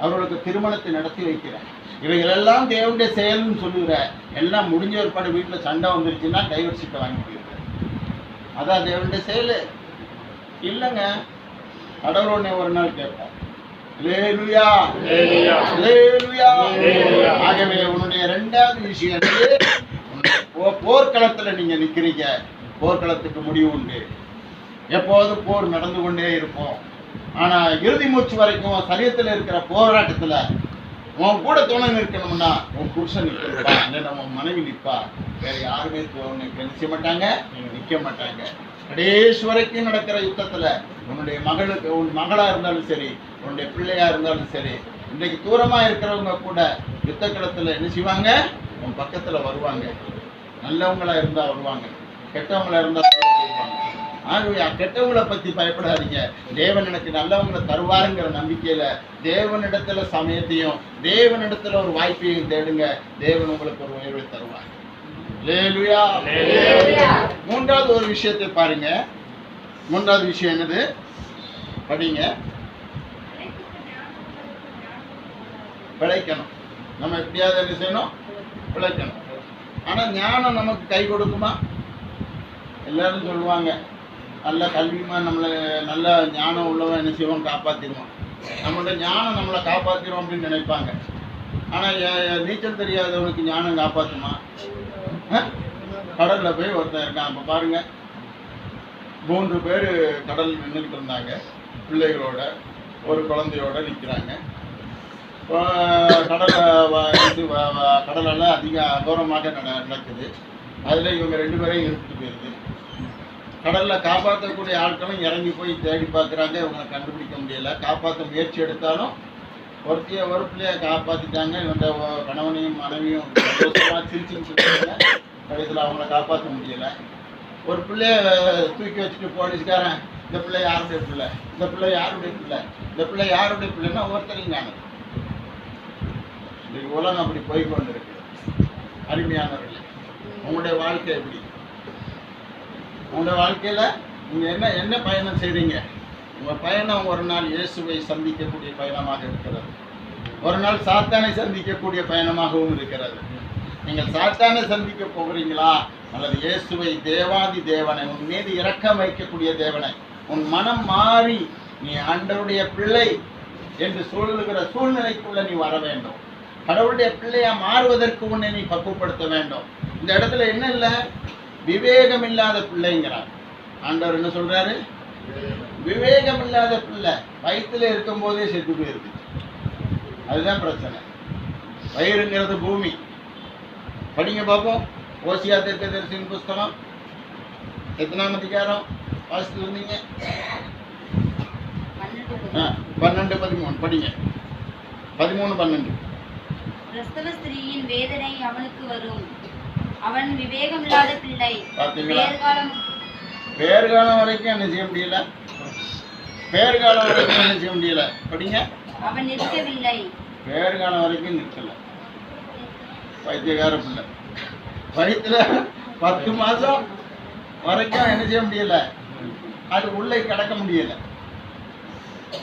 அவர்களுக்கு திருமணத்தை நடத்தி வைக்கிறேன் இவைகளெல்லாம் தேவனுடைய செயல்னு சொல்லுகிற எல்லாம் முடிஞ்ச ஒருபாடு வீட்டில் சண்டை வந்துருச்சுன்னா டைவர்சிட்டை வாங்கி போயிருக்க அதான் தேவனுடைய செயல். இல்லைங்க. கடவுள் உன்னை ஒரு நாள் கேட்பார். ஆகவே உன்னுடைய ரெண்டாவது விஷயம் போர்க்களத்துல நீங்க நிக்கிறீங்க. போர்க்களத்துக்கு முடிவு உண்டு. எப்போதும் போர் நடந்து கொண்டே இருப்போம். ஆனா இறுதி மூச்சு வரைக்கும் சரியத்தில் இருக்கிற போராட்டத்துல உன் கூட துணை நிற்கணும்னா உன் புருஷன் நிற்பா இல்லைன்னா உன் மனைவி நிற்பா. வேற யாருமே உனக்கு மாட்டாங்க. நிற்க மாட்டாங்க. கடைசி வரைக்கும் நடக்கிற யுத்தத்துல உன்னுடைய மகளுக்கு உன் மகளா இருந்தாலும் சரி உன்னுடைய பிள்ளையா இருந்தாலும் சரி இன்றைக்கு தூரமா இருக்கிறவங்க கூட யுத்த களத்தில் என்ன செய்வாங்க? உன் பக்கத்துல வருவாங்க. நல்லவங்களா இருந்தா வருவாங்க. கெட்டவங்களா இருந்தா வருவாங்க ஆகவே கெட்டவங்களை பத்தி பயப்படாதீங்க. தேவன் எனக்கு நல்லவங்களை தருவாருங்கிற நம்பிக்கையில தேவனிடத்துல சமயத்தையும் தேவனிடத்துல ஒரு வாய்ப்பையும் தேடுங்க. தேவன் உங்களுக்கு ஒரு உயர்வை தருவார். மூன்றாவது ஒரு விஷயத்தை பாருங்க. மூன்றாவது விஷயம் என்னது? படிங்க. பிழைக்கணும். நம்ம எப்படியாவது என்ன செய்யணும்? பிழைக்கணும். ஆனா ஞானம் நமக்கு கை கொடுக்குமா? எல்லாரும் சொல்லுவாங்க. நல்ல கல்விமா நம்மளை நல்ல ஞானம் உள்ளவன் என்ன செய்வோம் காப்பாற்றிடுவான் நம்மளோட ஞானம் நம்மளை காப்பாற்றிடும் அப்படின்னு நினைப்பாங்க. ஆனால் நீச்சல் தெரியாதவனுக்கு ஞானம் காப்பாற்றுமா கடலில் போய் ஒருத்தன் இருக்கான். அப்போ பாருங்க. மூன்று பேர் கடல் நின்றுட்டு இருந்தாங்க. பிள்ளைகளோட ஒரு குழந்தையோட நிற்கிறாங்க கடலை இது வ- கடலெல்லாம் அதிக அகோரமாக நட- நடக்குது. அதில் இவங்க ரெண்டு பேரையும் இழுத்துட்டு போயிருது. கடலில் காப்பாற்றக்கூடிய ஆட்களும் இறங்கி போய் தேடி பார்க்குறாங்க. இவங்களை கண்டுபிடிக்க முடியல. காப்பாற்ற முயற்சி எடுத்தாலும் ஒருத்திய ஒரு பிள்ளைய காப்பாற்றிட்டாங்க இவங்க கணவனையும் மனைவியும் சந்தோஷமாக சிரிச்சுன்னு சொல்லிட்டாங்க கடைசியில் அவங்கள காப்பாற்ற முடியல. ஒரு பிள்ளைய தூக்கி வச்சுட்டு போலீஸ்காரன் இந்த பிள்ளை யாருடைய பிள்ளை? இந்த பிள்ளை யாருடைய பிள்ளை? இந்த பிள்ளை யாருடைய பிள்ளைன்னா ஒருத்தரையும் காணும். இன்னைக்கு உலகம் அப்படி போய்கொண்டிருக்கு அருமையானவர்கள் உங்களுடைய வாழ்க்கை எப்படி? உங்கள் வாழ்க்கையில் நீங்கள் என்ன என்ன பயணம் செய்கிறீங்க உங்கள் பயணம் ஒரு நாள் இயேசுவை சந்திக்கக்கூடிய பயணமாக இருக்கிறது. ஒரு நாள் சாத்தானை சந்திக்கக்கூடிய பயணமாகவும் இருக்கிறது. நீங்கள் சாத்தானை சந்திக்க போகிறீங்களா? அல்லது இயேசுவை தேவாதி தேவனை உன் மீது இரக்கம் வைக்கக்கூடிய தேவனை உன் மனம் மாறி நீ ஆண்டவருடைய பிள்ளை என்று சொல்லுகிற சூழ்நிலைக்குள்ள நீ வர வேண்டும். கடவுளுடைய பிள்ளையா மாறுவதற்கு உன்னை நீ பக்குவப்படுத்த வேண்டும். இந்த இடத்துல என்ன இல்லை? விவேகம் இல்லாத பிள்ளைங்கிறார். ஆண்டவர் என்ன சொல்றாரு? விவேகம் இல்லாத பிள்ளை. வயிற்றுல இருக்கும் போதே செத்து போயிருக்கு. அதுதான் பிரச்சனை. வயிறுங்கிறது பூமி. படிங்க பார்ப்போம். ஓசியா தெற்கு தரிசின் புஸ்தகம். எத்தனாம் அதிகாரம்? வாசித்து இருந்தீங்க பன்னெண்டு பதிமூணு. படிங்க. பதிமூணு பன்னெண்டு. பிரசவ ஸ்திரீயின் வேதனை அவனுக்கு வரும். அவன் விவேகமில்லாத பிள்ளை. பார்த்தீங்களா? வேர்காலம். பேர்காலம் வரைக்கும் என்ன செய்ய முடியல? பேர்காலம் வரைக்கும் என்ன செய்ய முடியல? படிங்க. அவன் நிற்கவில்லை. பேர்காலம் வரைக்கும் நிற்கல. பைத்தியக்கார பிள்ளை. வயிற்றுல பத்து மாசம் வரைக்கும் என்ன செய்ய முடியல? அது உள்ளே கடக்க முடியல.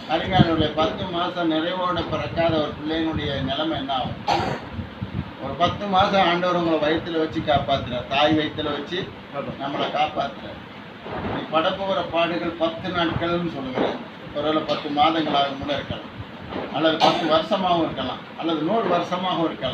அருங்கானுடைய பத்து மாசம் நிறைவோட பிறக்காத ஒரு பிள்ளையினுடைய நிலைமை என்ன ஆகும்? பத்து மாசம் ஆண்டவர் உங்களை வயிற்றுல வச்சு காப்பாத்துறார். தாய் வயிற்றுல வச்சு நம்மளை காப்பாத்துறார். நீ படப்போகிற பாடுகள் பத்து நாட்கள்னு சொல்லுங்க. ஒருவேளை பத்து மாதங்களாக கூட இருக்கலாம். அல்லது பத்து வருஷமாகவும் இருக்கலாம். அல்லது நூறு வருஷமாகவும் இருக்கலாம்.